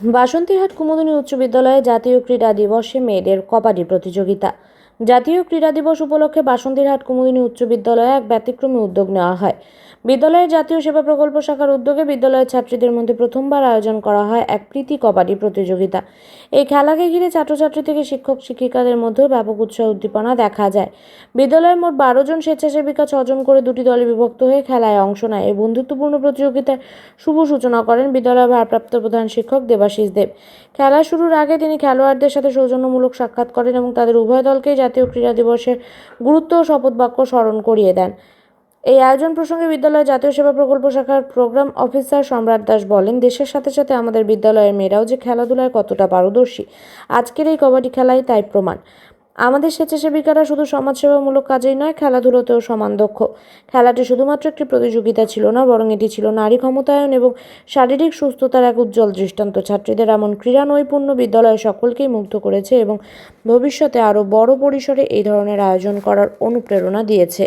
বাসন্তীহাট কুমুদিনী উচ্চ বিদ্যালয়ে জাতীয় ক্রীড়া দিবসে মেয়েদের কবাডি প্রতিযোগিতা। জাতীয় ক্রীড়া দিবস উপলক্ষে বাসন্তীরহাট কুমুদিনী উচ্চ বিদ্যালয়ে এক ব্যতিক্রমী উদ্যোগ নেওয়া হয়। বিদ্যালয়ের জাতীয় সেবা প্রকল্প শাখার উদ্যোগে বিদ্যালয়ের ছাত্রীদের মধ্যে প্রথমবার আয়োজন করা হয় এক প্রীতি কবাডি প্রতিযোগিতা। এই খেলাকে ঘিরে ছাত্রছাত্রী থেকে শিক্ষক শিক্ষিকাদের মধ্যেও ব্যাপক উৎসাহ উদ্দীপনা দেখা যায়। বিদ্যালয়ের মোট বারো জন স্বেচ্ছাসেবিকা ছজন করে দুটি দলে বিভক্ত হয়ে খেলায় অংশ নেয়। এই বন্ধুত্বপূর্ণ প্রতিযোগিতার শুভ সূচনা করেন বিদ্যালয়ের ভারপ্রাপ্ত প্রধান শিক্ষক দেবাশিস দেব। খেলা শুরুর আগে তিনি খেলোয়াড়দের সাথে সৌজন্যমূলক সাক্ষাৎ করেন এবং তাদের উভয় দলকেই জাতীয় ক্রীড়া দিবসের গুরুত্ব ও শপথ বাক্য স্মরণ করিয়ে দেন। এই আয়োজন প্রসঙ্গে বিদ্যালয়ের জাতীয় সেবা প্রকল্প শাখার প্রোগ্রাম অফিসার সম্রাট দাস বলেন, দেশের সাথে সাথে আমাদের বিদ্যালয়ের মেয়েরাও যে খেলাধুলায় কতটা পারদর্শী। আজকের এই কবাডি খেলাই তাই প্রমাণ। আমাদের স্বেচ্ছাসেবিকারা শুধু সমাজসেবামূলক কাজেই নয়, খেলাধুলোতেও সমান দক্ষ। খেলাটি শুধুমাত্র একটি প্রতিযোগিতা ছিল না, বরং এটি ছিল নারী ক্ষমতায়ন এবং শারীরিক সুস্থতার এক উজ্জ্বল দৃষ্টান্ত। ছাত্রীদের এমন ক্রীড়া নৈপুণ্য বিদ্যালয় সকলকেই মুগ্ধ করেছে এবং ভবিষ্যতে আরও বড় পরিসরে এই ধরনের আয়োজন করার অনুপ্রেরণা দিয়েছে।